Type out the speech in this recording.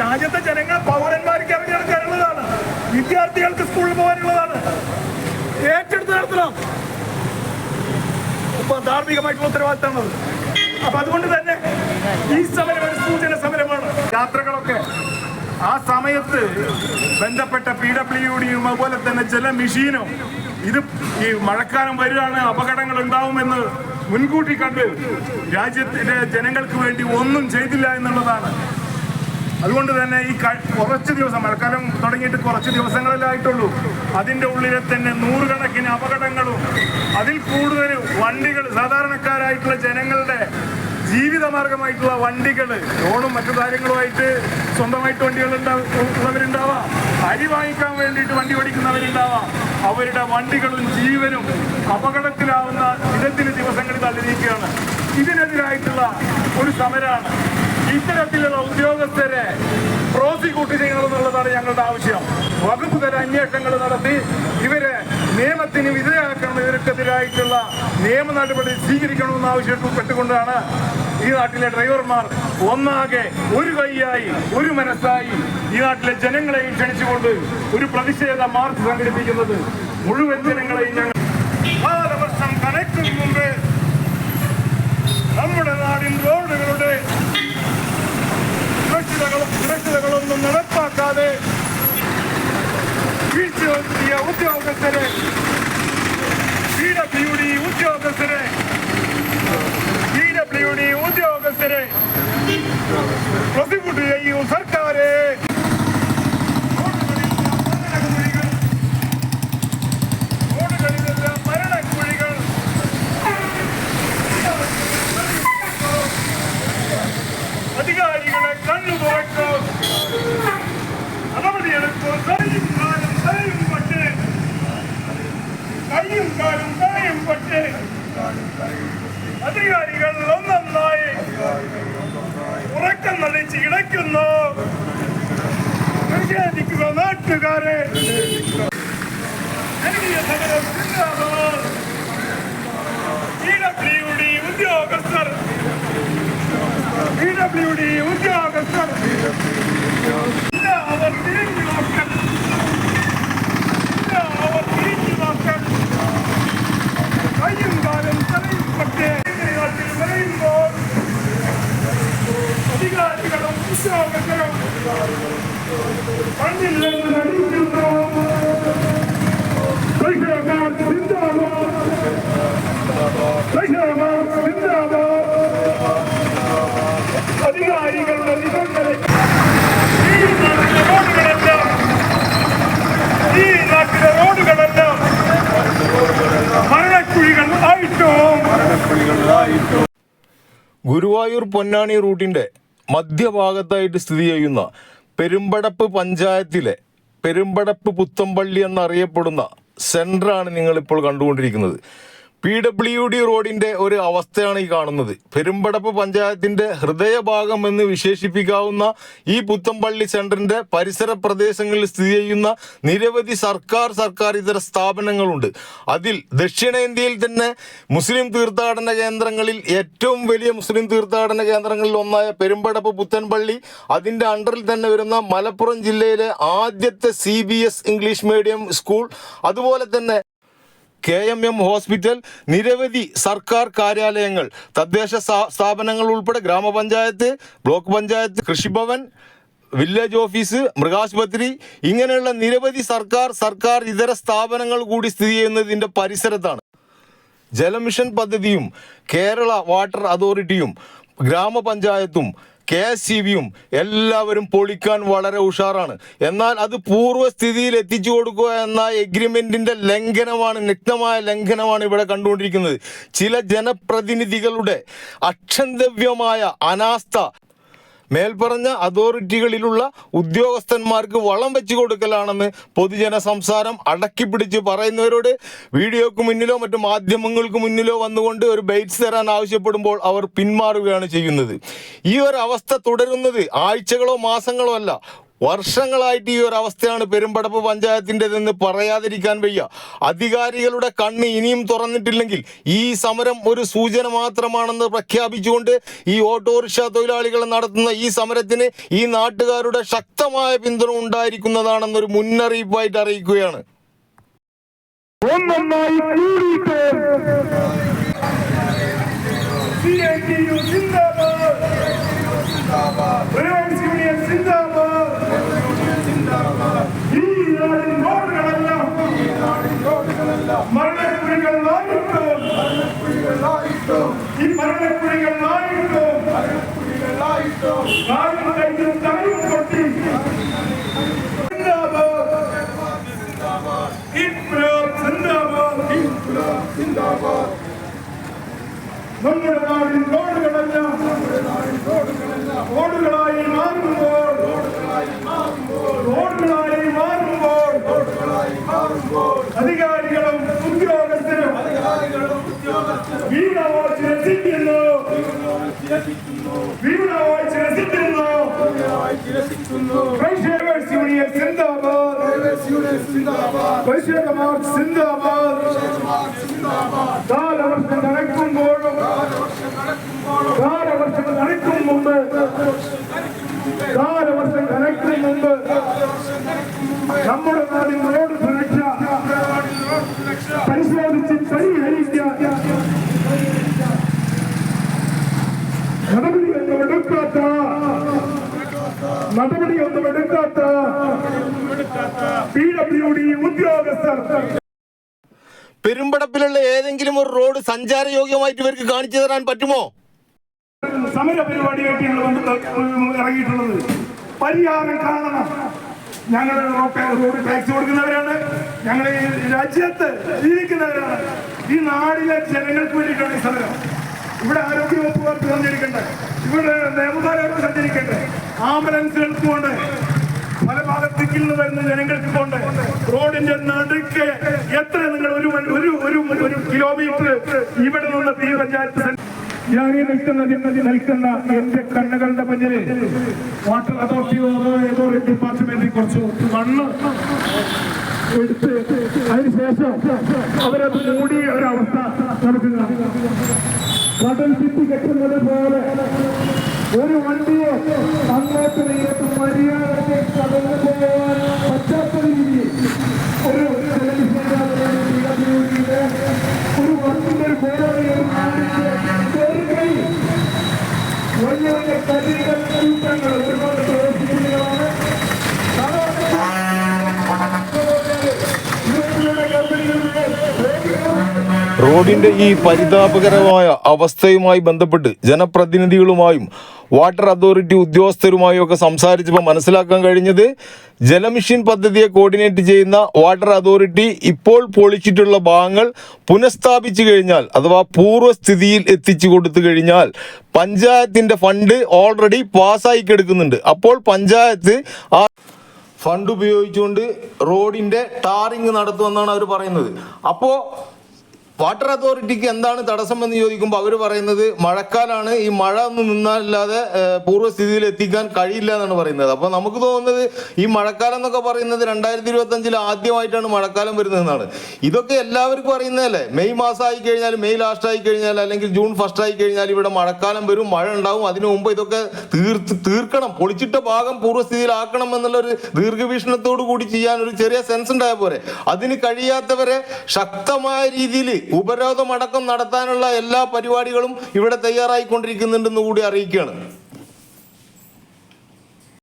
രാജ്യത്തെ ജനങ്ങൾ പൗരന്മാർക്ക് അറിഞ്ഞെടുക്കാനുള്ളതാണ് വിദ്യാർത്ഥികൾക്ക് സ്കൂളിൽ പോകാനുള്ളതാണ്. ഏറ്റെടുത്ത് നടത്തണം. അപ്പൊ ധാർമ്മികമായിട്ടുള്ള ഉത്തരവാദിത്തമാണ് അപ്പൊ അതുകൊണ്ട് തന്നെ ഈ സമരം ഒരു സൂചന സമരമാണ്. യാത്രകളൊക്കെ ആ സമയത്ത് ബന്ധപ്പെട്ട പി ഡബ്ല്യു ഡിയും അതുപോലെ തന്നെ ചില മെഷീനും ഇത് ഈ മഴക്കാലം വരികയാണ് അപകടങ്ങൾ ഉണ്ടാവുമെന്ന് മുൻകൂട്ടി കണ്ട് രാജ്യത്തിന്റെ ജനങ്ങൾക്ക് വേണ്ടി ഒന്നും ചെയ്തില്ല എന്നുള്ളതാണ് അതുകൊണ്ട് തന്നെ ഈ കുറച്ച് ദിവസം മഴക്കാലം തുടങ്ങിയിട്ട് കുറച്ച് ദിവസങ്ങളിലായിട്ടുള്ളൂ അതിന്റെ ഉള്ളിലെ തന്നെ നൂറുകണക്കിന് അപകടങ്ങളും അതിൽ കൂടുതൽ വണ്ടികൾ സാധാരണക്കാരായിട്ടുള്ള ജനങ്ങളുടെ ജീവിതമാർഗമായിട്ടുള്ള വണ്ടികൾ ലോണും മറ്റു കാര്യങ്ങളുമായിട്ട് സ്വന്തമായിട്ട് വണ്ടികൾ ഉള്ളവരുണ്ടാവാം. അരി വാങ്ങിക്കാൻ വേണ്ടിയിട്ട് വണ്ടി ഓടിക്കുന്നവരുണ്ടാവാം. അവരുടെ വണ്ടികളും ജീവനും അപകടത്തിലാവുന്ന വിധത്തിൽ ദിവസങ്ങളിൽ തള്ളിയിരിക്കുകയാണ്. ഇതിനെതിരായിട്ടുള്ള ഒരു സമരമാണ് ഇത്തരത്തിലുള്ള ഉദ്യോഗസ്ഥരെ പ്രോസിക്യൂട്ട് ചെയ്യണം എന്നുള്ളതാണ് ഞങ്ങളുടെ ആവശ്യം. വകുപ്പ് തല അന്വേഷണങ്ങൾ നടത്തി ഇവരെ നിയമത്തിന് വിധേയമാക്കണം ഇവർക്കെതിരായിട്ടുള്ള നിയമ നടപടി സ്വീകരിക്കണമെന്ന് ആവശ്യപ്പെട്ടുകൊണ്ടാണ് ഈ നാട്ടിലെ ഡ്രൈവർമാർ ഒന്നാകെ ഒരു കൈയായി ഒരു മനസ്സായി ഈ നാട്ടിലെ ജനങ്ങളെയും ക്ഷണിച്ചുകൊണ്ട് ഒരു പ്രതിഷേധ മാർച്ച് സംഘടിപ്പിക്കുന്നത്. മുഴുവൻ ജനങ്ങളെയും ഞങ്ങൾ വീഴ്ച വരുത്തിയ ഉദ്യോഗസ്ഥരെ പി ഡബ്ല്യു ഡി ഉദ്യോഗസ്ഥരെ പി ഡബ്ല്യു ഡി ഉദ്യോഗസ്ഥരെ പ്രോസിക്യൂട്ട് பிச்சைக்காரே இடபிள்யூடி உத்தியோகஸ்தர். இடபிள்யூடி உத்தியோகஸ்தர். அவர் ഗുരുവായൂർ പൊന്നാണി റൂട്ടിന്റെ മധ്യഭാഗത്തായിട്ട് സ്ഥിതി ചെയ്യുന്ന പെരുമ്പടപ്പ് പഞ്ചായത്തിലെ പെരുമ്പടപ്പ് പുത്തമ്പള്ളി എന്നറിയപ്പെടുന്ന സെന്ററാണ് നിങ്ങളിപ്പോൾ കണ്ടുകൊണ്ടിരിക്കുന്നത്. പി ഡബ്ല്യു ഡി റോഡിന്റെ ഒരു അവസ്ഥയാണ് ഈ കാണുന്നത്. പെരുമ്പടപ്പ് പഞ്ചായത്തിന്റെ ഹൃദയഭാഗം എന്ന് വിശേഷിപ്പിക്കാവുന്ന ഈ പുത്തമ്പള്ളി സെന്ററിന്റെ പരിസര പ്രദേശങ്ങളിൽ സ്ഥിതി ചെയ്യുന്ന നിരവധി സർക്കാർ സർക്കാർ ഇതര സ്ഥാപനങ്ങളുണ്ട്. അതിൽ ദക്ഷിണേന്ത്യയിൽ തന്നെ മുസ്ലിം തീർത്ഥാടന കേന്ദ്രങ്ങളിൽ ഏറ്റവും വലിയ മുസ്ലിം തീർത്ഥാടന കേന്ദ്രങ്ങളിൽ ഒന്നായ പെരുമ്പടപ്പ് പുത്തൻപള്ളി അതിന്റെ അണ്ടറിൽ തന്നെ വരുന്ന മലപ്പുറം ജില്ലയിലെ ആദ്യത്തെ സി ഇംഗ്ലീഷ് മീഡിയം സ്കൂൾ അതുപോലെ തന്നെ കെ എം എം ഹോസ്പിറ്റൽ നിരവധി സർക്കാർ കാര്യാലയങ്ങൾ തദ്ദേശ സ്ഥാപനങ്ങൾ ഉൾപ്പെടെ ഗ്രാമപഞ്ചായത്ത് block panchayat Krishibhavan village office മൃഗാശുപത്രി ഇങ്ങനെയുള്ള നിരവധി സർക്കാർ സർക്കാർ ഇതര സ്ഥാപനങ്ങൾ കൂടി സ്ഥിതി ചെയ്യുന്നതിന്റെ പരിസരത്താണ്. ജലമിഷൻ പദ്ധതിയും കേരള വാട്ടർ അതോറിറ്റിയും ഗ്രാമപഞ്ചായത്തും കെ എസ് സി ബിയും എല്ലാവരും പൊളിക്കാൻ വളരെ ഉഷാറാണ്. എന്നാൽ അത് പൂർവസ്ഥിതിയിൽ എത്തിച്ചു കൊടുക്കുക എന്ന എഗ്രിമെന്റിന്റെ ലംഘനമാണ് വ്യക്തമായ ലംഘനമാണ് ഇവിടെ കണ്ടുകൊണ്ടിരിക്കുന്നത്. ചില ജനപ്രതിനിധികളുടെ അക്ഷന്തവ്യമായ അനാസ്ഥ മേൽപ്പറഞ്ഞ അതോറിറ്റികളിലുള്ള ഉദ്യോഗസ്ഥന്മാർക്ക് വളം വെച്ചു കൊടുക്കലാണെന്ന് പൊതുജന സംസാരം അടക്കിപ്പിടിച്ച് പറയുന്നവരോട് വീഡിയോക്ക് മുന്നിലോ മറ്റു മാധ്യമങ്ങൾക്ക് മുന്നിലോ വന്നുകൊണ്ട് ഒരു ബൈറ്റ്സ് തരാൻ ആവശ്യപ്പെടുമ്പോൾ അവർ പിന്മാറുകയാണ് ചെയ്യുന്നത്. ഈ ഒരു അവസ്ഥ തുടരുന്നത് ആഴ്ചകളോ മാസങ്ങളോ അല്ല വർഷങ്ങളായിട്ട് ഈ ഒരു അവസ്ഥയാണ് പെരുമ്പടപ്പ് പഞ്ചായത്തിന്റെതെന്ന് പറയാതിരിക്കാൻ വയ്യ. അധികാരികളുടെ കണ്ണ് ഇനിയും തുറന്നിട്ടില്ലെങ്കിൽ ഈ സമരം ഒരു സൂചന മാത്രമാണെന്ന് പ്രഖ്യാപിച്ചുകൊണ്ട് ഈ ഓട്ടോറിക്ഷ തൊഴിലാളികൾ നടത്തുന്ന ഈ സമരത്തിന് ഈ നാട്ടുകാരുടെ ശക്തമായ പിന്തുണ ഉണ്ടായിരിക്കുന്നതാണെന്നൊരു മുന്നറിയിപ്പായിട്ട് അറിയിക്കുകയാണ്. ഒന്നൊന്നായി കൂടിയിട്ട് மரணக்குழிகள் நாயிட்டோம் மரணக்குழிகள் நாயிட்டோம் இம்மரணக்குழிகள் நாயிட்டோம் மரணக்குழிகள் நாயிட்டோம் நாயும் கையும் தலையும் கொட்டி. இன்குலாப் அதிகாரி വാച്ച് രസിക്കുന്നു. വീണ വാച്ച് രസിക്കുന്നു വൈശ്യവേഴ്സ് യൂണിയൻ സിന്ദാബാദ്. വൈശ്യകുമാർ സിന്ദാബാദ്. കാലവർഷം നടക്കുമ്പോഴും കാലവർഷം നടക്കും മുമ്പ് കാലവർഷം കനക്കും മുമ്പ് നമ്മുടെ റോഡ് സുരക്ഷ. പരിശോധിച്ച് പരിഹരിക്കാൻ നടപടിയൊന്നും എടുക്കാത്ത. നടപടിയൊന്നും എടുക്കാത്ത. പി ഡബ്ല്യു ഡി ഉദ്യോഗസ്ഥർ. പെരുമ്പടപ്പിലുള്ള ഏതെങ്കിലും ഒരു റോഡ് സഞ്ചാരയോഗ്യമായിട്ട് ഇവർക്ക് കാണിച്ചു തരാൻ പറ്റുമോ? സമര പരിപാടിയായിട്ട് ഞങ്ങൾ ഇറങ്ങിയിട്ടുള്ളത്. പരിഹാരം കാണണം. ഞങ്ങൾ റോഡ് ടാക്സ് കൊടുക്കുന്നവരാണ്. ഞങ്ങൾ ഈ രാജ്യത്ത് ജീവിക്കുന്നവരാണ്. ഈ നാടിലെ ജനങ്ങൾക്ക് വേണ്ടിയിട്ടാണ് ഈ സമരം. ഇവിടെ ആരോഗ്യവകുപ്പുകാർക്ക് തന്നിരിക്കേണ്ടത് ഇവിടെ നിയമപാലകർക്ക് സഞ്ചരിക്കണ്ടേ ആംബുലൻസുകൾക്ക് കൊണ്ട് പല ഭാഗത്തേക്കിൽ നിന്ന് വരുന്ന ജനങ്ങൾക്ക് കൊണ്ട് റോഡിന്റെ നടുക്ക് എത്ര നിങ്ങൾ ഒരു ഒരു ഒരു കിലോമീറ്റർ ഇവിടെ നിന്ന് ഈ ഞാൻ ഈ നിൽക്കുന്ന നിൽക്കുന്ന എന്റെ കണ്ണുകളുടെ മുന്നിൽ വാട്ടർ അതോറിറ്റി ഏതോ ഒരു ഡിപ്പാർട്ട്മെന്റിൽ കുറച്ച് മണ്ണ് എടുത്ത് അതിനുശേഷം അവരത് മൂടിയ ഒരവസ്ഥ നമുക്ക് കാണാം. കടൽ ചുറ്റി കെട്ടുന്നത് പോലെ ഒരു വണ്ടിയെ അങ്ങോട്ട് നീങ്ങോട്ട് മര്യാദയ്ക്ക് കടന്നു പോകാൻ പറ്റാത്ത രീതിയിൽ ഒരു ടെലിവിഷൻ റോഡിന്റെ ഈ പരിതാപകരമായ അവസ്ഥയുമായി ബന്ധപ്പെട്ട് ജനപ്രതിനിധികളുമായും വാട്ടർ അതോറിറ്റി ഉദ്യോഗസ്ഥരുമായും ഒക്കെ സംസാരിച്ചപ്പോൾ മനസ്സിലാക്കാൻ കഴിഞ്ഞത് ജലമിഷൻ പദ്ധതിയെ കോർഡിനേറ്റ് ചെയ്യുന്ന വാട്ടർ അതോറിറ്റി ഇപ്പോൾ പൊളിച്ചിട്ടുള്ള ഭാഗങ്ങൾ പുനഃസ്ഥാപിച്ചു കഴിഞ്ഞാൽ അഥവാ പൂർവസ്ഥിതിയിൽ എത്തിച്ചു കൊടുത്തു കഴിഞ്ഞാൽ പഞ്ചായത്തിന്റെ ഫണ്ട് ഓൾറെഡി പാസ്സായി കിടക്കുന്നുണ്ട്. അപ്പോൾ പഞ്ചായത്ത് ആ ഫണ്ട് ഉപയോഗിച്ചുകൊണ്ട് റോഡിന്റെ ടാറിങ് നടത്തുമെന്നാണ് അവർ പറയുന്നത്. അപ്പോൾ വാട്ടർ അതോറിറ്റിക്ക് എന്താണ് തടസ്സം എന്ന് ചോദിക്കുമ്പോൾ അവർ പറയുന്നത് മഴക്കാലാണ് ഈ മഴ ഒന്നും നിന്നാലല്ലാതെ പൂർവസ്ഥിതിയിൽ എത്തിക്കാൻ കഴിയില്ല എന്നാണ് പറയുന്നത്. അപ്പോൾ നമുക്ക് തോന്നുന്നത് ഈ മഴക്കാലം എന്നൊക്കെ പറയുന്നത് രണ്ടായിരത്തി ഇരുപത്തി അഞ്ചിൽ ആദ്യമായിട്ടാണ് മഴക്കാലം വരുന്നതെന്നാണ്. ഇതൊക്കെ എല്ലാവർക്കും അറിയുന്നതല്ലേ? മെയ് മാസം ആയി കഴിഞ്ഞാൽ മെയ് ലാസ്റ്റ് ആയി കഴിഞ്ഞാൽ അല്ലെങ്കിൽ ജൂൺ ഫസ്റ്റ് ആയി കഴിഞ്ഞാൽ ഇവിടെ മഴക്കാലം വരും മഴ ഉണ്ടാവും. അതിനു മുമ്പ് ഇതൊക്കെ തീർത്ത് തീർക്കണം. പൊളിച്ചിട്ട ഭാഗം പൂർവസ്ഥിതിയിലാക്കണം എന്നുള്ള ഒരു ദീർഘവീക്ഷണത്തോടു കൂടി ചെയ്യാൻ ഒരു ചെറിയ സെൻസ് ഉണ്ടായ പോലെ അതിന് കഴിയാത്തവരെ ശക്തമായ രീതിയിൽ ഉപരോധമടക്കം നടത്താനുള്ള എല്ലാ പരിപാടികളും ഇവിടെ തയ്യാറായിക്കൊണ്ടിരിക്കുന്നുണ്ടെന്ന് കൂടി അറിയിക്കുകയാണ്.